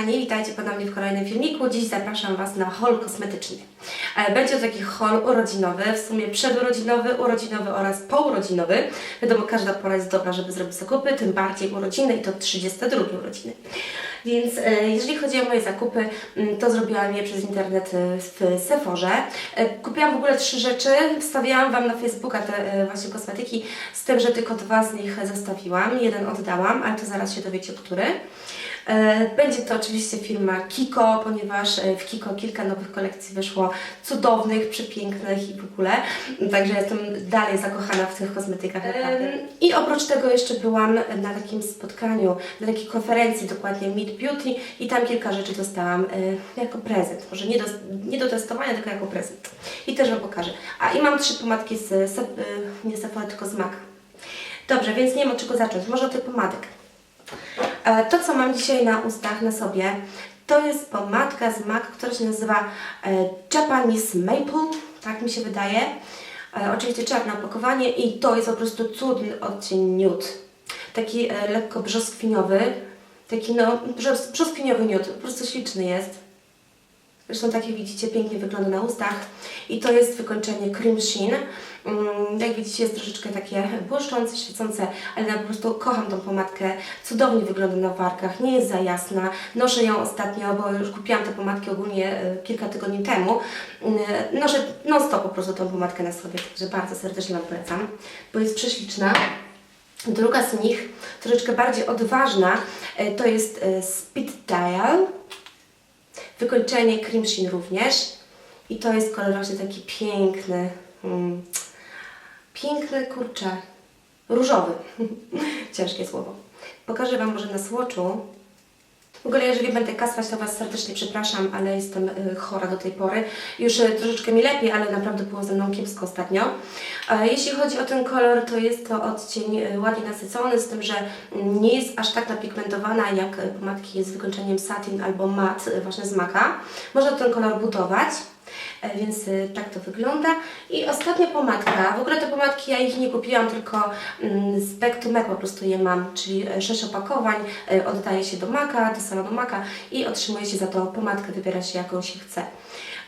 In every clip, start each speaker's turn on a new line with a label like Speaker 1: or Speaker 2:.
Speaker 1: kochani, witajcie ponownie w kolejnym filmiku. Dziś zapraszam Was na haul kosmetyczny. E, Będzie to taki haul urodzinowy, w sumie przedurodzinowy, urodzinowy oraz pourodzinowy. Wiadomo, każda pora jest dobra, żeby zrobić zakupy, tym bardziej urodziny i to 32 urodziny. Więc e, jeżeli chodzi o moje zakupy, mm, to zrobiłam je przez internet e, w Sephorze. Kupiłam w ogóle trzy rzeczy, wstawiałam Wam na Facebooka te właśnie kosmetyki, z tym, że tylko dwa z nich zostawiłam, jeden oddałam, ale to zaraz się dowiecie, który. E, Będzie to oczywiście firma Kiko, ponieważ e, w Kiko kilka nowych kolekcji wyszło cudownych, przepięknych i w ogóle. Także jestem dalej zakochana w tych kosmetykach. naprawdę. I oprócz tego jeszcze byłam na takim spotkaniu, na takiej konferencji, dokładnie Meet Beauty i tam kilka rzeczy dostałam e, jako prezent. Może nie do, nie do testowania, tylko jako prezent. I też Wam pokażę. A i mam trzy pomadki z, nie Sephora, tylko z MAC. Dobrze, więc nie wiem od czego zacząć. Może od tych pomadek. E, To, co mam dzisiaj na ustach, na sobie, to jest pomadka z MAC, która się nazywa e, Japanese Maple, tak mi się wydaje. E, Oczywiście czarne opakowanie i to jest po prostu cudny odcień nude. Taki lekko brzoskwiniowy, taki no brzos, brzoskwiniowy nude, po prostu śliczny jest. Zresztą tak jak widzicie, pięknie wygląda na ustach. I to jest wykończenie Cream Sheen. Mm, Jak widzicie, jest troszeczkę takie błyszczące, świecące, ale ja po prostu kocham tą pomadkę. Cudownie wygląda na warkach, nie jest za jasna. Noszę ją ostatnio, bo już kupiłam te pomadki ogólnie e, kilka tygodni temu. Mm, Noszę non stop po prostu tą pomadkę na sobie, także bardzo serdecznie Wam polecam, bo jest prześliczna. Druga z nich, troszeczkę bardziej odważna, e, to jest e, Speed Dial. Wykończenie Cream Sheen również. I to jest kolor właśnie taki piękny. Mm. Piękny, kurczę. Różowy. Ciężkie słowo. Pokażę Wam może na słoczu. W ogóle, jeżeli będę kaswać, to Was serdecznie przepraszam, ale jestem y, chora do tej pory. Już y, troszeczkę mi lepiej, ale naprawdę było ze mną kiepsko ostatnio. E, Jeśli chodzi o ten kolor, to jest to odcień y, ładnie nasycony, z tym, że nie jest aż tak napigmentowana jak y, pomadki z wykończeniem satin albo mat właśnie z maka. Można ten kolor budować. E, Więc y, tak to wygląda. I ostatnia pomadka. W ogóle te pomadki ja ich nie kupiłam, tylko z back to Mac po prostu je mam, czyli e, sześć opakowań, e, oddaje się do Maka, do salonu Maka i otrzymuje się za to pomadkę, wybiera się jaką się chce.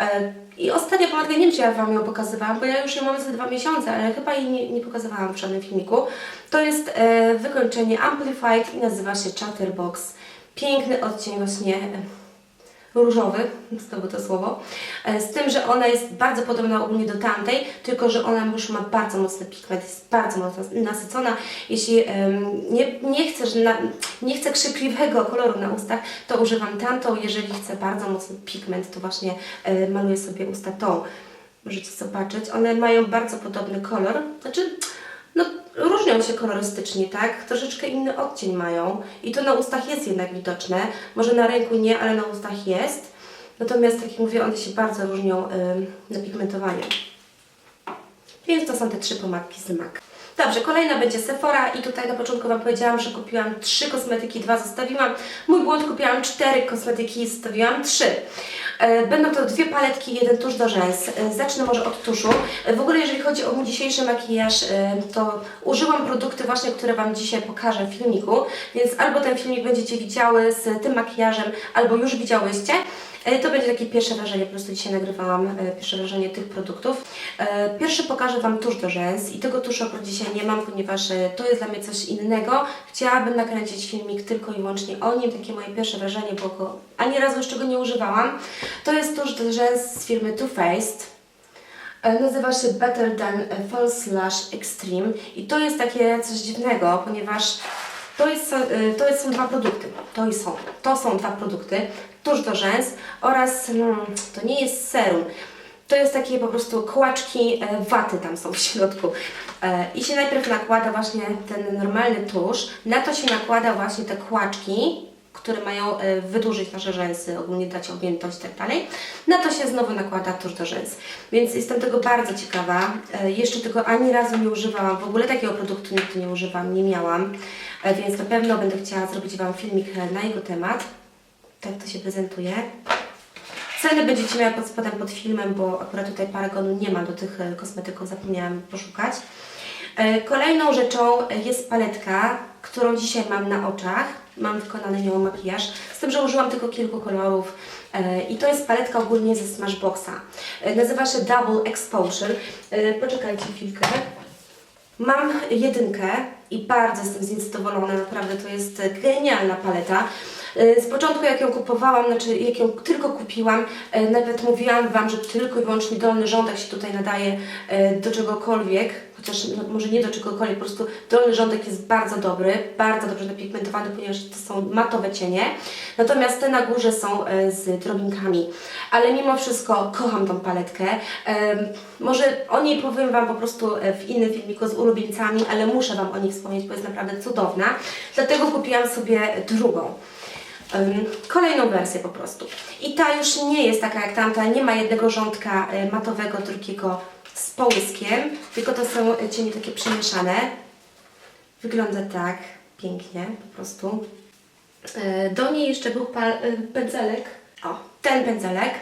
Speaker 1: E, I ostatnia pomadka, nie wiem czy ja Wam ją pokazywałam, bo ja już ją mam za dwa miesiące, ale chyba jej nie, nie pokazywałam w żadnym filmiku. To jest e, wykończenie Amplified i nazywa się Chatterbox. Piękny odcień właśnie e, różowy, znowu to słowo, e, z tym, że ona jest bardzo podobna ogólnie do tamtej, tylko że ona już ma bardzo mocny pigment, jest bardzo mocno nasycona. Jeśli em, nie, nie, chcesz na, nie chcę krzypliwego koloru na ustach, to używam tamtą. Jeżeli chcę bardzo mocny pigment, to właśnie e, maluję sobie usta tą. Możecie zobaczyć. One mają bardzo podobny kolor, znaczy no, różnią się kolorystycznie, tak? Troszeczkę inny odcień mają i to na ustach jest jednak widoczne. Może na ręku nie, ale na ustach jest. Natomiast, tak jak mówię, one się bardzo różnią ym, napigmentowaniem. Więc to są te trzy pomadki z MAC. Dobrze, kolejna będzie Sephora i tutaj na początku Wam powiedziałam, że kupiłam trzy kosmetyki, dwa zostawiłam. Mój błąd, kupiłam cztery kosmetyki i zostawiłam trzy. E, Będą to dwie paletki, jeden tusz do rzęs. E, Zacznę może od tuszu. E, W ogóle jeżeli chodzi o mój dzisiejszy makijaż, to użyłam produkty właśnie, które Wam dzisiaj pokażę w filmiku, więc albo ten filmik będziecie widziały z tym makijażem, albo już widziałyście. E, To będzie takie pierwsze wrażenie, po prostu dzisiaj nagrywałam e, pierwsze wrażenie tych produktów. E, Pierwszy pokażę Wam tusz do rzęs i tego tuszu akurat dzisiaj nie mam, ponieważ to jest dla mnie coś innego. Chciałabym nakręcić filmik tylko i wyłącznie o nim, takie moje pierwsze wrażenie, bo go ani razu jeszcze go nie używałam. To jest tusz do rzęs z firmy Too Faced. Nazywa się Better Than False Lash Extreme i to jest takie coś dziwnego, ponieważ to, jest, to jest, są dwa produkty. To, są, to są dwa produkty. Tuż do rzęs oraz mm, to nie jest serum. To jest takie po prostu kłaczki e, waty tam są w środku. E, I się najpierw nakłada właśnie ten normalny tusz. Na to się nakłada właśnie te kłaczki, które mają e, wydłużyć nasze rzęsy, ogólnie dać objętość i tak dalej. Na to się znowu nakłada tusz do rzęs. Więc jestem tego bardzo ciekawa. E, Jeszcze tego ani razu nie używałam. W ogóle takiego produktu nigdy nie używam, nie miałam. E, Więc na pewno będę chciała zrobić Wam filmik e, na jego temat. Tak to się prezentuje. Ceny będziecie miały pod spodem pod filmem, bo akurat tutaj paragonu nie ma do tych e, kosmetyków, zapomniałam poszukać. E, Kolejną rzeczą jest paletka, którą dzisiaj mam na oczach. mam wykonany nią makijaż, z tym, że użyłam tylko kilku kolorów e, i to jest paletka ogólnie ze Smashboxa. Nazywa się Double Exposure. Poczekajcie chwilkę. Mam jedynkę i bardzo jestem z niej zadowolona, naprawdę to jest genialna paleta. E, Z początku jak ją kupowałam, znaczy jak ją tylko kupiłam, e, nawet mówiłam Wam, że tylko i wyłącznie dolny rządek się tutaj nadaje e, do czegokolwiek, chociaż no, może nie do czegokolwiek, po prostu dolny rządek jest bardzo dobry, bardzo dobrze napigmentowany, ponieważ to są matowe cienie, natomiast te na górze są z drobinkami, ale mimo wszystko kocham tą paletkę. Może o niej powiem Wam po prostu w innym filmiku z ulubieńcami, ale muszę Wam o niej wspomnieć, bo jest naprawdę cudowna, dlatego kupiłam sobie drugą. Kolejną wersję po prostu. I ta już nie jest taka jak tamta, nie ma jednego rządka y, matowego, drugiego z połyskiem, tylko to są y, cienie takie przemieszane. Wygląda tak pięknie po prostu. Y, Do niej jeszcze był pędzelek. O, ten pędzelek.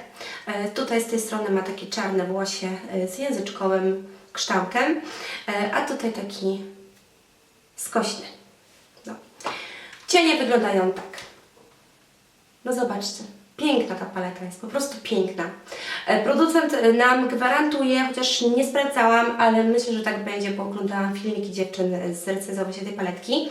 Speaker 1: Tutaj z tej strony ma takie czarne włosie z języczkowym kształtem, a tutaj taki skośny. No. Cienie wyglądają tak. No zobaczcie, piękna ta paleta jest, po prostu piękna. E, Producent e, nam gwarantuje, chociaż nie sprawdzałam, ale myślę, że tak będzie, bo oglądałam filmiki dziewczyn e, z recenzją się tej paletki.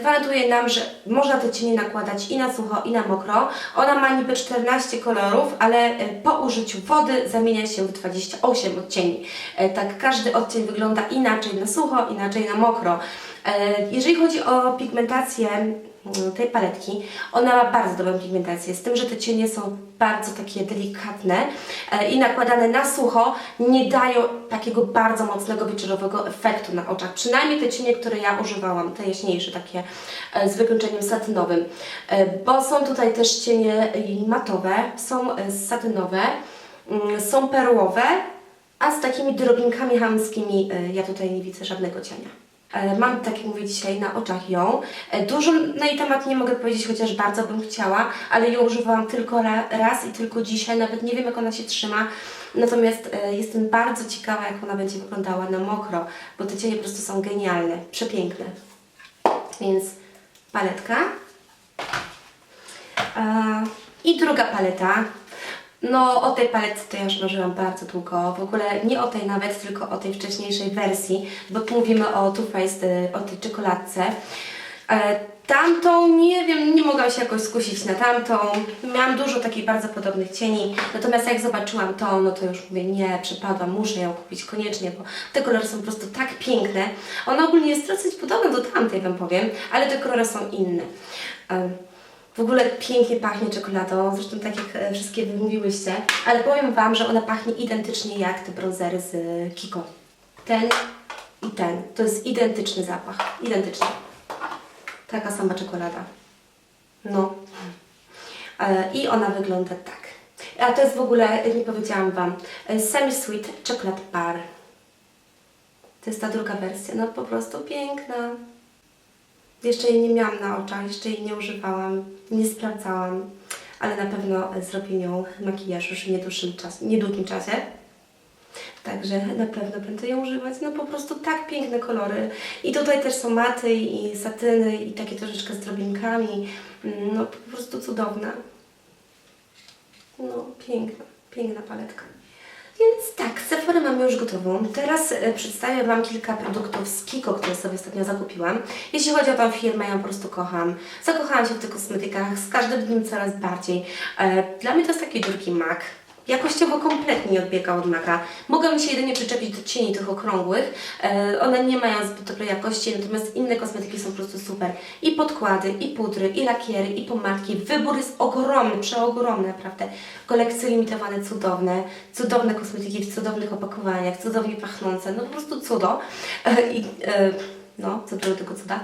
Speaker 1: Gwarantuje nam, że można te cienie nakładać i na sucho, i na mokro. Ona ma niby 14 kolorów, ale po użyciu wody zamienia się w 28 odcieni. Tak każdy odcień wygląda inaczej na sucho, inaczej na mokro. Jeżeli chodzi o pigmentację tej paletki, ona ma bardzo dobrą pigmentację, z tym, że te cienie są bardzo takie delikatne e, i nakładane na sucho nie dają takiego bardzo mocnego wieczorowego efektu na oczach. Przynajmniej te cienie, które ja używałam, te jaśniejsze, takie e, z wykończeniem satynowym, E, bo są tutaj też cienie matowe, są satynowe, mm, są perłowe, a z takimi drobinkami chamskimi e, ja tutaj nie widzę żadnego cienia. E, Mam, tak jak mówię dzisiaj, na oczach ją. E, Dużo na jej temat nie mogę powiedzieć, chociaż bardzo bym chciała, ale ją używałam tylko ra, raz i tylko dzisiaj. Nawet nie wiem, jak ona się trzyma. Natomiast e, jestem bardzo ciekawa, jak ona będzie wyglądała na mokro, bo te cienie po prostu są genialne, przepiękne. Więc paletka. I druga paleta. No, o tej paletce to ja już marzyłam bardzo długo. W ogóle nie o tej nawet, tylko o tej wcześniejszej wersji, bo tu mówimy o Too Faced, y, o tej czekoladce. E, Tamtą, nie wiem, nie mogłam się jakoś skusić na tamtą. Miałam dużo takich bardzo podobnych cieni, natomiast jak zobaczyłam tą, no to już mówię, nie, przepadłam, muszę ją kupić koniecznie, bo te kolory są po prostu tak piękne. Ona ogólnie jest dosyć podobna do tamtej, Wam powiem, ale te kolory są inne. W ogóle pięknie pachnie czekoladą, zresztą tak jak e, wszystkie wy mówiłyście, ale powiem Wam, że ona pachnie identycznie jak te bronzery z e, Kiko. Ten i ten. To jest identyczny zapach. Identyczny. Taka sama czekolada. No. E, I ona wygląda tak. A to jest w ogóle, nie powiedziałam Wam, e, Semi Sweet Chocolate Bar. To jest ta druga wersja. No po prostu piękna. Jeszcze jej nie miałam na oczach, jeszcze jej nie używałam, nie sprawdzałam, ale na pewno zrobię nią makijaż już w niedłuższym niedługim czasie. Także na pewno będę ją używać. No po prostu tak piękne kolory. I tutaj też są maty i satyny i takie troszeczkę z drobinkami. Mm, No po prostu cudowna. No piękna, piękna paletka. Więc tak, Sephora mamy już gotową. Teraz e, przedstawię Wam kilka produktów z Kiko, które sobie ostatnio zakupiłam. Jeśli chodzi o tą firmę, ja po prostu kocham. Zakochałam się w tych kosmetykach, z każdym dniem coraz bardziej. E, Dla mnie to jest taki drugi MAC. Jakościowo kompletnie nie odbiega od Maca. Mogę się jedynie przyczepić do cieni tych okrągłych. E, one nie mają zbyt dobrej jakości, natomiast inne kosmetyki są po prostu super. I podkłady, i pudry, i lakiery, i pomadki. Wybór jest ogromny, przeogromny naprawdę. Kolekcje limitowane, cudowne. Cudowne kosmetyki w cudownych opakowaniach, cudownie pachnące. No po prostu cudo. E, i, e, no, co było tylko cuda,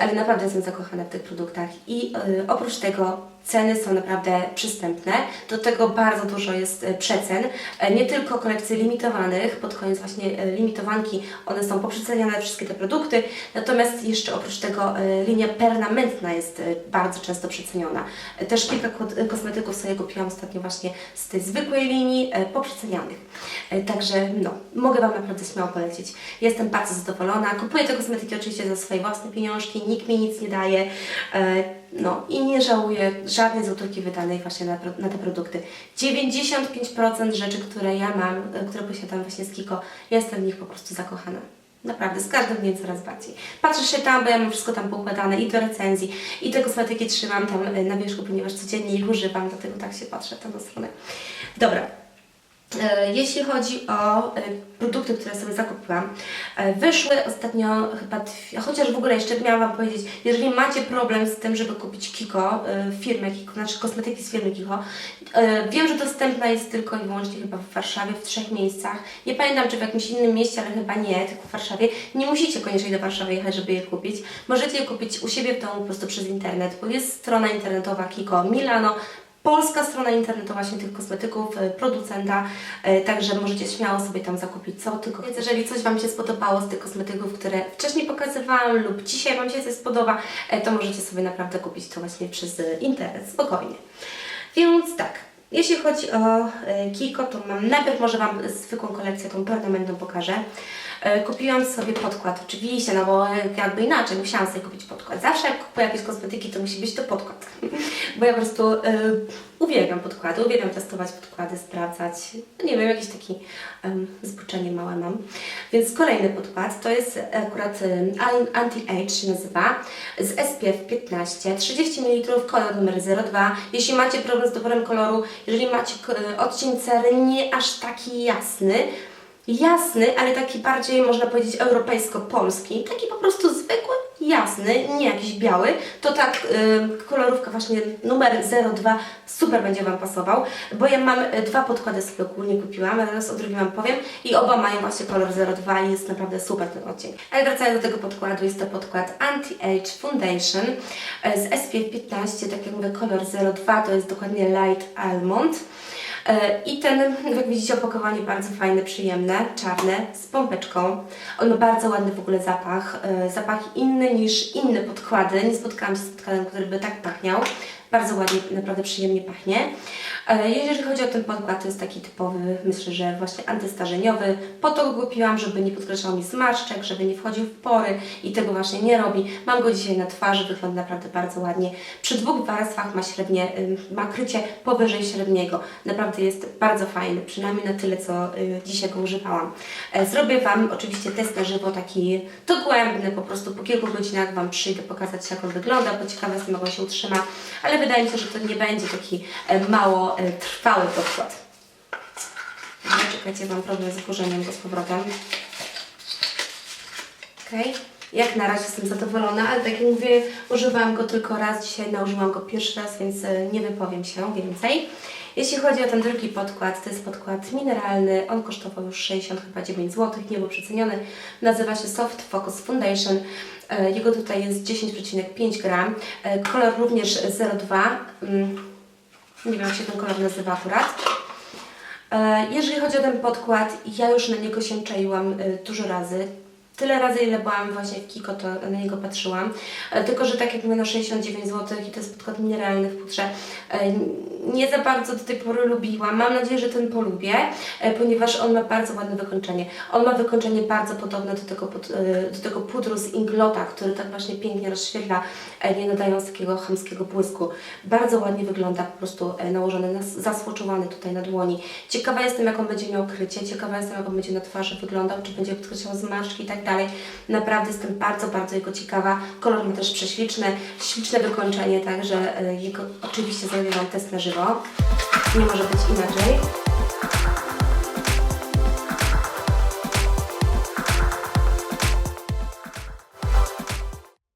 Speaker 1: ale naprawdę jestem zakochana w tych produktach i oprócz tego Ceny są naprawdę przystępne. Do tego bardzo dużo jest e, przecen. E, Nie tylko kolekcji limitowanych, pod koniec właśnie e, limitowanki, one są poprzeceniane wszystkie te produkty. Natomiast jeszcze oprócz tego linia permanentna jest bardzo często przeceniona. Też kilka ko- kosmetyków sobie kupiłam ostatnio właśnie z tej zwykłej linii poprzecenianych. Także no, mogę Wam naprawdę śmiało polecić. Jestem bardzo zadowolona. Kupuję te kosmetyki oczywiście za swoje własne pieniążki, nikt mi nic nie daje. No i nie żałuję żadnej złotówki wydanej właśnie na, na te produkty. 95% rzeczy, które ja mam, e, które posiadam właśnie z Kiko, jestem w nich po prostu zakochana. Naprawdę, z każdym dniem coraz bardziej. Patrzę się tam, bo ja mam wszystko tam poukładane i do recenzji, i te kosmetyki trzymam tam e, na wierzchu, ponieważ codziennie ich używam, dlatego tak się patrzę w tę stronę. Dobra, Jeśli chodzi o e, produkty, które sobie zakupiłam, e, wyszły ostatnio chyba, chociaż w ogóle jeszcze miałam Wam powiedzieć, jeżeli macie problem z tym, żeby kupić Kiko, e, firmę Kiko, znaczy kosmetyki z firmy Kiko, e, wiem, że dostępna jest tylko i wyłącznie chyba w Warszawie, w trzech miejscach. Nie pamiętam, czy w jakimś innym mieście, ale chyba nie, tylko w Warszawie. Nie musicie koniecznie do Warszawy jechać, żeby je kupić. Możecie je kupić u siebie w domu po prostu przez internet, bo jest strona internetowa Kiko Milano, polska strona internetowa właśnie tych kosmetyków, e, producenta, e, także możecie śmiało sobie tam zakupić co tylko. Więc jeżeli coś Wam się spodobało z tych kosmetyków, które wcześniej pokazywałam lub dzisiaj Wam się coś spodoba, e, to możecie sobie naprawdę kupić to właśnie przez internet, spokojnie. Więc tak, jeśli chodzi o Kiko, to mam najpierw może Wam zwykłą kolekcję, tą permanentną pokażę. E, Kupiłam sobie podkład, oczywiście, no bo jakby inaczej, musiałam sobie kupić podkład. Zawsze jak kupuję jakieś kosmetyki, to musi być to podkład. bo ja po prostu e, uwielbiam podkłady, uwielbiam testować podkłady, sprawdzać. No nie wiem, jakiś taki zboczenie małe mam. Więc kolejny podkład to jest akurat um, Anti-Age się nazywa, z SPF 15, 30 ml, kolor numer 02. Jeśli macie problem z doborem koloru, jeżeli macie odcień cery nie aż taki jasny, jasny, ale taki bardziej, można powiedzieć, europejsko-polski, taki po prostu zwykły, jasny, nie jakiś biały, to tak y, kolorówka właśnie numer 02 super będzie Wam pasował, bo ja mam y, dwa podkłady sobie ogólnie kupiłam, zaraz o drugim Wam powiem i oba mają właśnie kolor 02 i jest naprawdę super ten odcień. Ale wracając do tego podkładu, jest to podkład Anti-Age Foundation y, z SPF 15, tak jak mówię, kolor 02 to jest dokładnie Light Almond. E, I ten, jak widzicie, opakowanie bardzo fajne, przyjemne, czarne, z pompeczką. On ma bardzo ładny w ogóle zapach. e, Zapach inny niż inne podkłady. Nie spotkałam się z podkładem, który by tak pachniał. Bardzo ładnie, naprawdę przyjemnie pachnie. E, Jeżeli chodzi o ten podkład, to jest taki typowy, myślę, że właśnie antystarzeniowy. Po to go kupiłam, żeby nie podkreślał mi zmarszczek, żeby nie wchodził w pory i tego właśnie nie robi. Mam go dzisiaj na twarzy, wygląda naprawdę bardzo ładnie. Przy dwóch warstwach ma średnie, ym, ma krycie powyżej średniego. Naprawdę jest bardzo fajny, przynajmniej na tyle, co y, dzisiaj go używałam. E, Zrobię Wam oczywiście test na żywo, taki dogłębny, po prostu po kilku godzinach Wam przyjdę pokazać, jak on wygląda, bo ciekawa jestem, jak on się utrzyma, ale wydaje mi się, że to nie będzie taki e, mało e, trwały podkład. Czekajcie, mam problem z włożeniem go z powrotem. Okej. Jak na razie jestem zadowolona, ale tak jak mówię, używałam go tylko raz, dzisiaj nałożyłam go pierwszy raz, więc e, nie wypowiem się więcej. Jeśli chodzi o ten drugi podkład, to jest podkład mineralny, on kosztował już 60 chyba 9 zł, nie był przeceniony. Nazywa się Soft Focus Foundation. E, Jego tutaj jest 10,5 gram. E, Kolor również 02. Mm, Nie wiem jak się ten kolor nazywa akurat. E, Jeżeli chodzi o ten podkład, ja już na niego się czaiłam dużo razy. Tyle razy, ile byłam właśnie w Kiko, to na niego patrzyłam. E, Tylko, że tak jak mówię, na 69 zł i to jest podkład mineralny w pudrze, e, nie za bardzo do tej pory lubiłam. Mam nadzieję, że ten polubię, e, ponieważ on ma bardzo ładne wykończenie. On ma wykończenie bardzo podobne do tego, do tego pudru z Inglota, który tak właśnie pięknie rozświetla, nie nadając takiego chamskiego błysku. Bardzo ładnie wygląda, po prostu nałożony, zasłoczowany tutaj na dłoni. Ciekawa jestem, jak on będzie miał krycie, ciekawa jestem, jak on będzie na twarzy wyglądał, czy będzie podkreślał zmarszczki i tak dalej. Naprawdę jestem bardzo, bardzo jego ciekawa. Kolor ma też prześliczny, śliczne wykończenie, także e, jego oczywiście zrobię Wam test na żywo. Nie może być inaczej.